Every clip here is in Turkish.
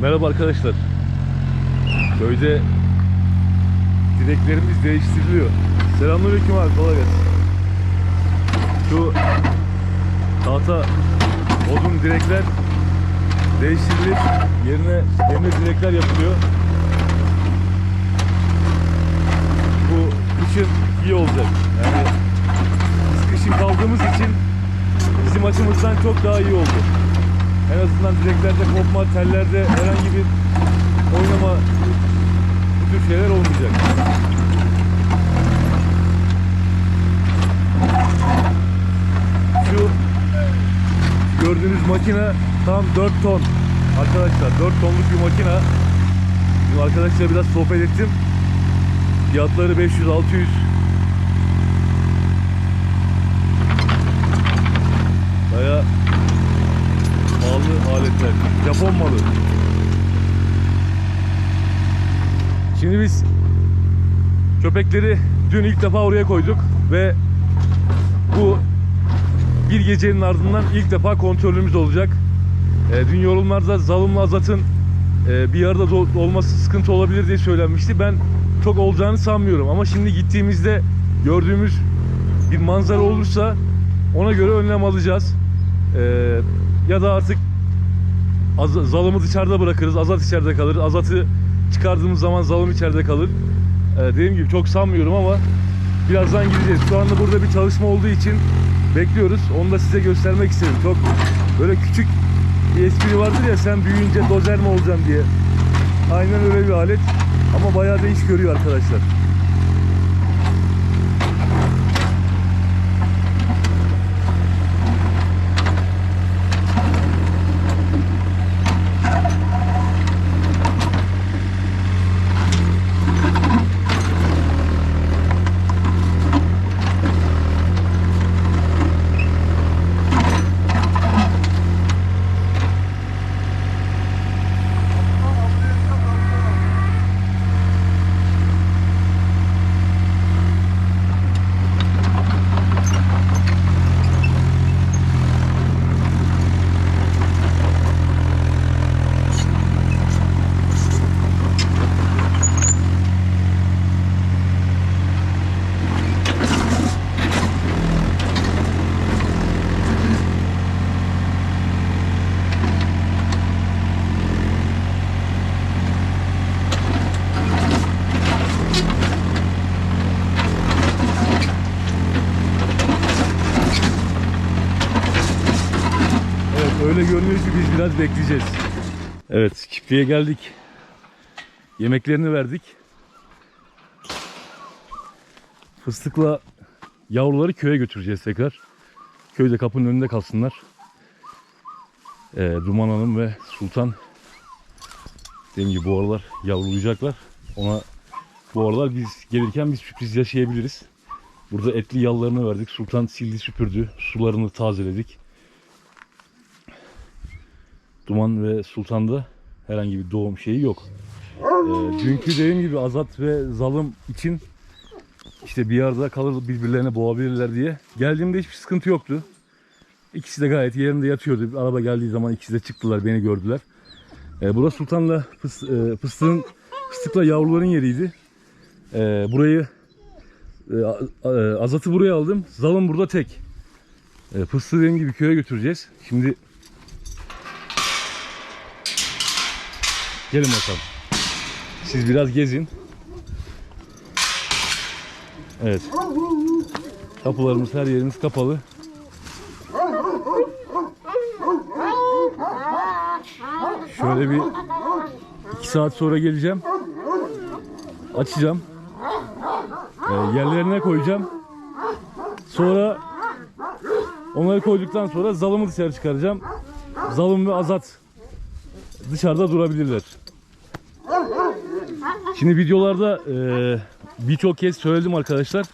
Merhaba arkadaşlar. Köyde direklerimiz değiştiriliyor. Selamünaleyküm abi kolay gelsin. Şu tahta odun direkler değiştirilip yerine demir direkler yapılıyor. Bu kışın iyi olacak. Yani biz kışın kaldığımız için bizim açımızdan çok daha iyi oldu. En azından direklerde kopma, tellerde herhangi bir oynama bu tür şeyler olmayacak. Şu gördüğünüz makine tam 4 ton. Arkadaşlar 4 tonluk bir makine. Şimdi arkadaşlar biraz sohbet ettim. Fiyatları 500-600 Baya pahalı aletler. Japon malı. Şimdi biz köpekleri dün ilk defa oraya koyduk ve bu bir gecenin ardından ilk defa kontrolümüz olacak. E, dün yorumlarda Zalım'la Azat'ın e, bir arada olması sıkıntı olabilir diye söylenmişti. Ben çok olacağını sanmıyorum ama şimdi gittiğimizde gördüğümüz bir manzara olursa ona göre önlem alacağız. E, ya da artık Az- Zalım'ı dışarıda bırakırız. Azat içeride kalır. Azat'ı çıkardığımız zaman Zalım içeride kalır. Ee, dediğim gibi çok sanmıyorum ama birazdan gideceğiz. Şu anda burada bir çalışma olduğu için bekliyoruz. Onu da size göstermek istedim. Çok böyle küçük bir espri vardır ya sen büyüyünce dozer mi olacaksın diye. Aynen öyle bir alet. Ama bayağı da iş görüyor arkadaşlar. Evet öyle görünüyor ki biz biraz bekleyeceğiz. Evet çiftliğe geldik. Yemeklerini verdik. Fıstıkla yavruları köye götüreceğiz tekrar. Köyde kapının önünde kalsınlar. Ee, Duman Hanım ve Sultan dediğim gibi bu aralar yavrulayacaklar. Ona bu aralar biz gelirken bir sürpriz yaşayabiliriz. Burada etli yallarını verdik. Sultan sildi süpürdü. Sularını tazeledik. Duman ve Sultan'da herhangi bir doğum şeyi yok. Ee, dünkü dediğim gibi Azat ve Zalım için işte bir arada kalır birbirlerine boğabilirler diye. Geldiğimde hiçbir sıkıntı yoktu. İkisi de gayet yerinde yatıyordu. Araba geldiği zaman ikisi de çıktılar beni gördüler. Ee, burası Sultan'la fıs, e, fıstığın fıstıkla yavruların yeriydi. Ee, burayı e, e, Azat'ı buraya aldım. Zalım burada tek. E, fıstığı dediğim gibi köye götüreceğiz. Şimdi Gelin bakalım. Siz biraz gezin. Evet. Kapılarımız her yerimiz kapalı. Şöyle bir iki saat sonra geleceğim. Açacağım. Ee, yerlerine koyacağım. Sonra onları koyduktan sonra zalımı dışarı çıkaracağım. Zalım ve azat dışarıda durabilirler. Şimdi videolarda e, birçok kez söyledim arkadaşlar.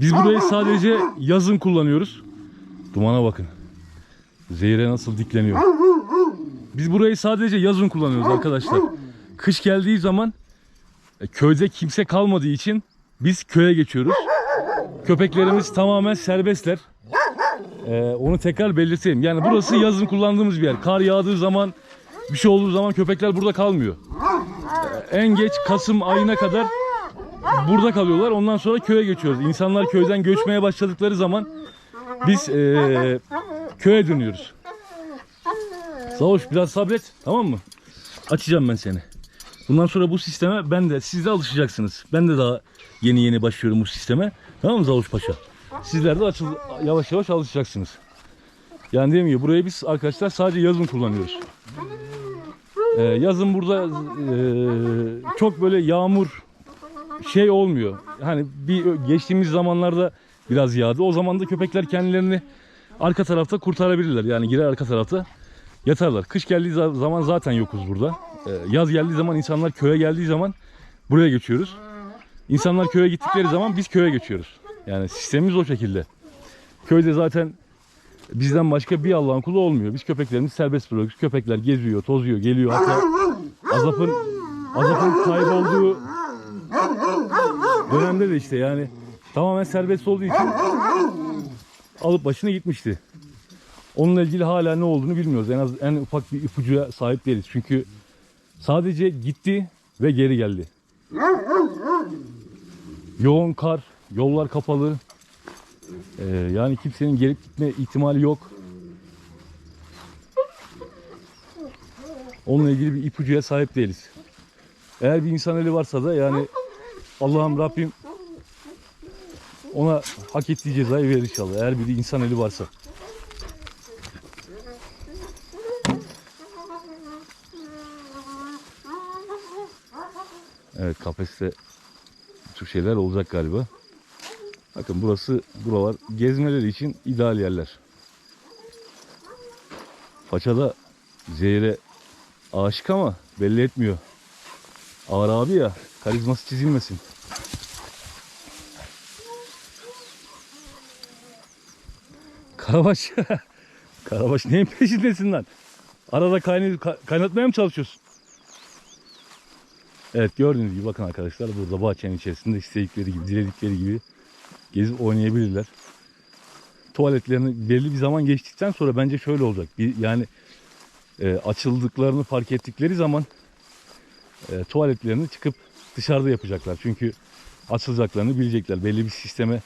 Biz burayı sadece yazın kullanıyoruz. Dumana bakın. Zehire nasıl dikleniyor. Biz burayı sadece yazın kullanıyoruz arkadaşlar. Kış geldiği zaman e, köyde kimse kalmadığı için biz köye geçiyoruz. Köpeklerimiz tamamen serbestler. E, onu tekrar belirteyim. Yani burası yazın kullandığımız bir yer. Kar yağdığı zaman bir şey olduğu zaman köpekler burada kalmıyor. Ee, En geç Kasım ayına kadar burada kalıyorlar. Ondan sonra köye geçiyoruz. İnsanlar köyden göçmeye başladıkları zaman biz eee, köye dönüyoruz. Savaş biraz sabret tamam mı? Açacağım ben seni. Bundan sonra bu sisteme ben de siz de alışacaksınız. Ben de daha yeni yeni başlıyorum bu sisteme. Tamam mı Zavuş Paşa? Sizler de açıl, yavaş yavaş alışacaksınız. Yani diyeyim ki burayı biz arkadaşlar sadece yazın kullanıyoruz. Ee, yazın burada ee, çok böyle yağmur şey olmuyor. Hani bir geçtiğimiz zamanlarda biraz yağdı. O zaman da köpekler kendilerini arka tarafta kurtarabilirler. Yani girer arka tarafta yatarlar. Kış geldiği za- zaman zaten yokuz burada. Ee, yaz geldiği zaman insanlar köye geldiği zaman buraya geçiyoruz. İnsanlar köye gittikleri zaman biz köye geçiyoruz. Yani sistemimiz o şekilde. Köyde zaten bizden başka bir Allah'ın kulu olmuyor. Biz köpeklerimizi serbest bırakıyoruz. Köpekler geziyor, tozuyor, geliyor. Hatta Azap'ın Azap'ın kaybolduğu dönemde de işte yani tamamen serbest olduğu için alıp başına gitmişti. Onunla ilgili hala ne olduğunu bilmiyoruz. En az en ufak bir ipucuya sahip değiliz. Çünkü sadece gitti ve geri geldi. Yoğun kar, yollar kapalı. Ee, yani kimsenin gelip gitme ihtimali yok. Onunla ilgili bir ipucuya sahip değiliz. Eğer bir insan eli varsa da yani Allah'ım Rabbim ona hak ettiği cezayı verir inşallah. Eğer bir insan eli varsa. Evet kafeste bu tür şeyler olacak galiba. Bakın burası buralar gezmeleri için ideal yerler. Façada zehre aşık ama belli etmiyor. Ağır abi ya karizması çizilmesin. Karabaş. Karabaş neyin peşindesin lan? Arada kaynay kaynatmaya mı çalışıyorsun? Evet gördüğünüz gibi bakın arkadaşlar burada bahçenin içerisinde istedikleri gibi, diledikleri gibi gezip oynayabilirler. Tuvaletlerini belli bir zaman geçtikten sonra bence şöyle olacak. Bir, yani e, açıldıklarını fark ettikleri zaman e, tuvaletlerini çıkıp dışarıda yapacaklar. Çünkü açılacaklarını bilecekler. Belli bir sisteme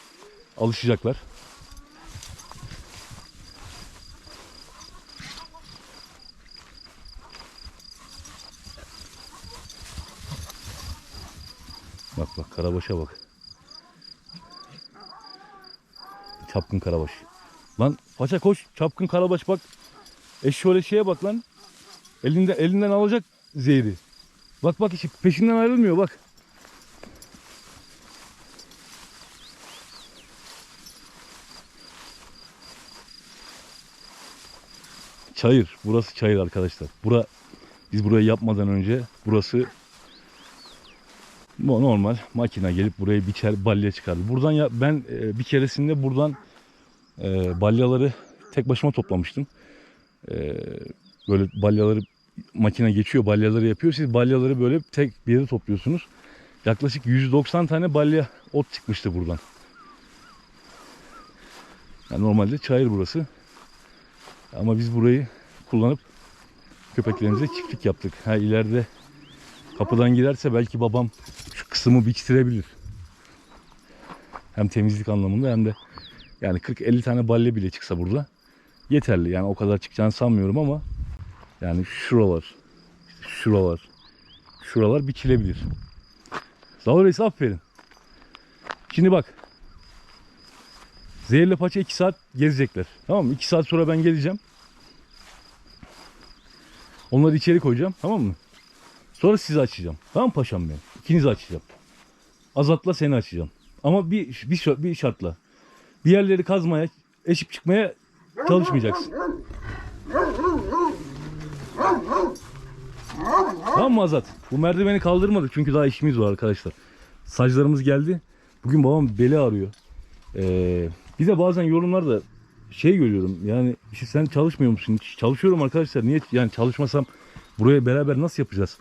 alışacaklar. Bak bak karabaşa bak. Çapkın karabaş. Lan paça koş çapkın karabaş bak. E şöyle şeye bak lan. Elinde elinden alacak zehri. Bak bak işi peşinden ayrılmıyor bak. Çayır. Burası çayır arkadaşlar. Bura biz burayı yapmadan önce burası bu normal makine gelip buraya biçer balya çıkardı. Buradan ya ben e, bir keresinde buradan e, balyaları tek başıma toplamıştım. E, böyle balyaları makine geçiyor balyaları yapıyor. Siz balyaları böyle tek bir yere topluyorsunuz. Yaklaşık 190 tane balya ot çıkmıştı buradan. Yani normalde çayır burası. Ama biz burayı kullanıp köpeklerimize çiftlik yaptık. Ha ileride kapıdan girerse belki babam şu kısmı bitirebilir. Hem temizlik anlamında hem de yani 40-50 tane balya bile çıksa burada yeterli. Yani o kadar çıkacağını sanmıyorum ama yani şuralar, işte şuralar, şuralar biçilebilir. Zavur Reis aferin. Şimdi bak. Zehirli paça 2 saat gezecekler. Tamam mı? 2 saat sonra ben geleceğim. Onları içeri koyacağım. Tamam mı? Sonra sizi açacağım. Tamam mı paşam benim? İkinizi açacağım. Azat'la seni açacağım. Ama bir, bir, bir şartla. Bir yerleri kazmaya, eşip çıkmaya çalışmayacaksın. Tamam mı Azat? Bu merdiveni kaldırmadık çünkü daha işimiz var arkadaşlar. Saçlarımız geldi. Bugün babam beli ağrıyor. Ee, bir de bazen yorumlarda şey görüyorum yani işte sen çalışmıyor musun? Çalışıyorum arkadaşlar. Niye yani çalışmasam buraya beraber nasıl yapacağız?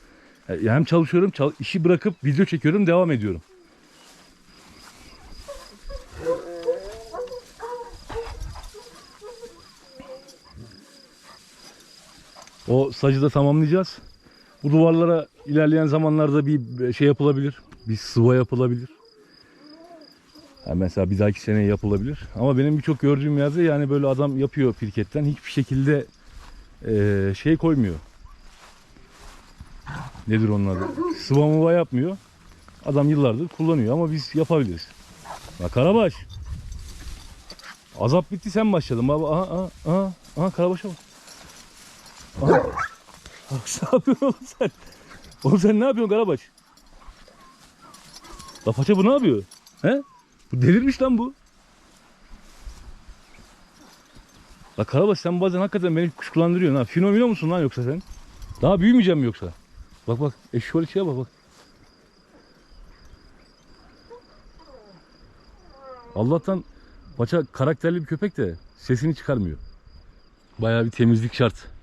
Yani hem çalışıyorum, çal- işi bırakıp video çekiyorum, devam ediyorum. O sacı da tamamlayacağız. Bu duvarlara ilerleyen zamanlarda bir şey yapılabilir. Bir sıva yapılabilir. Yani mesela bir dahaki sene yapılabilir. Ama benim birçok gördüğüm yerde yani böyle adam yapıyor pirketten hiçbir şekilde eee, şey koymuyor. Nedir onun adı? Sıva mıva yapmıyor. Adam yıllardır kullanıyor ama biz yapabiliriz. Bak Karabaş. Azap bitti sen başladın. Aha aha aha, aha Karabaş'a bak. Ne yapıyorsun oğlum sen? Oğlum sen ne yapıyorsun Karabaş? La paça bu ne yapıyor? He? Bu delirmiş lan bu. La Karabaş sen bazen hakikaten beni kuşkulandırıyorsun ha. Finomino musun lan yoksa sen? Daha büyümeyeceğim mi yoksa? Bak bak eşşoğlu şeye bak bak. Allah'tan paça karakterli bir köpek de sesini çıkarmıyor. Bayağı bir temizlik şart.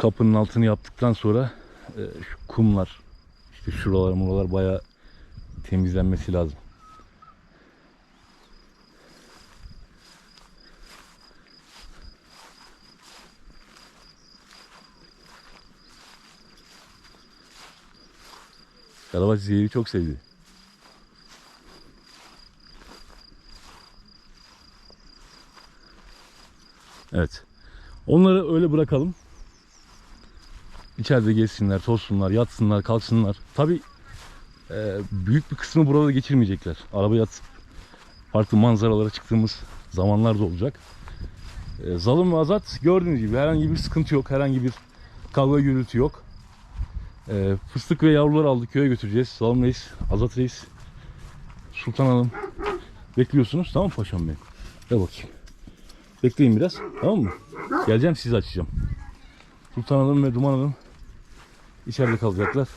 Kapının altını yaptıktan sonra e, şu kumlar işte şuralar muralar bayağı temizlenmesi lazım. Karabaş zehiri çok sevdi. Evet. Onları öyle bırakalım. İçeride gezsinler, tozsunlar, yatsınlar, kalksınlar. Tabi büyük bir kısmı burada geçirmeyecekler. Arabaya atıp farklı manzaralara çıktığımız zamanlar da olacak. E, Zalım ve Azat gördüğünüz gibi herhangi bir sıkıntı yok. Herhangi bir kavga gürültü yok. E, fıstık ve yavruları aldık köye götüreceğiz. Zalım Reis, Azat Reis, Sultan Hanım bekliyorsunuz. Tamam mı paşam benim? Gel bakayım. Bekleyin biraz. Tamam mı? Geleceğim sizi açacağım. Sultan Hanım ve Duman Hanım içeride kalacaklar.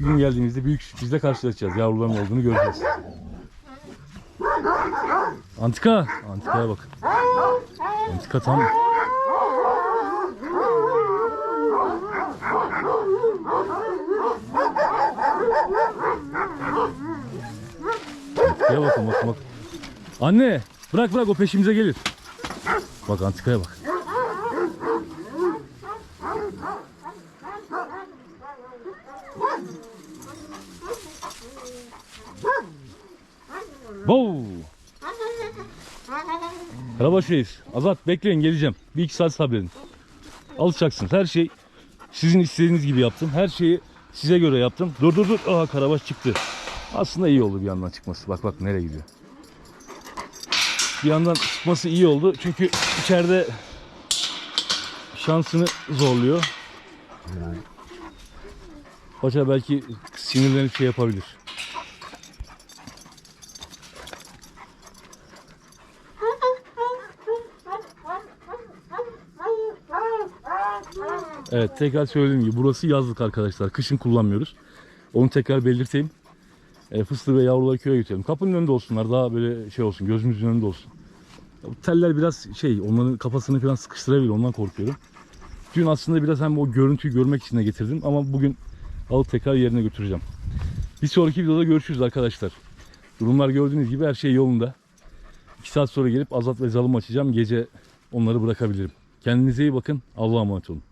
Bir gün geldiğimizde büyük sürprizle karşılaşacağız. Yavruların olduğunu göreceğiz. Antika. Antikaya bak. Antika tam. Antikaya bakın bak bak. Anne bırak bırak o peşimize gelir. Bak antikaya bak. Wow. Karabaş Reis. Azat bekleyin geleceğim. Bir iki saat sabredin. Alışacaksınız. Her şey sizin istediğiniz gibi yaptım. Her şeyi size göre yaptım. Dur dur dur. Aa Karabaş çıktı. Aslında iyi oldu bir yandan çıkması. Bak bak nereye gidiyor. Bir yandan çıkması iyi oldu. Çünkü içeride şansını zorluyor. Paşa belki sinirlenip şey yapabilir. Evet tekrar söylediğim gibi burası yazlık arkadaşlar. Kışın kullanmıyoruz. Onu tekrar belirteyim. E, fıstığı ve yavruları köye götürelim. Kapının önünde olsunlar. Daha böyle şey olsun. Gözümüzün önünde olsun. Teller biraz şey onların kafasını falan sıkıştırabilir. Ondan korkuyorum. Dün aslında biraz hem o görüntüyü görmek için de getirdim. Ama bugün alıp tekrar yerine götüreceğim. Bir sonraki videoda görüşürüz arkadaşlar. Durumlar gördüğünüz gibi her şey yolunda. 2 saat sonra gelip Azat ve Zalım açacağım. Gece onları bırakabilirim. Kendinize iyi bakın. Allah'a emanet olun.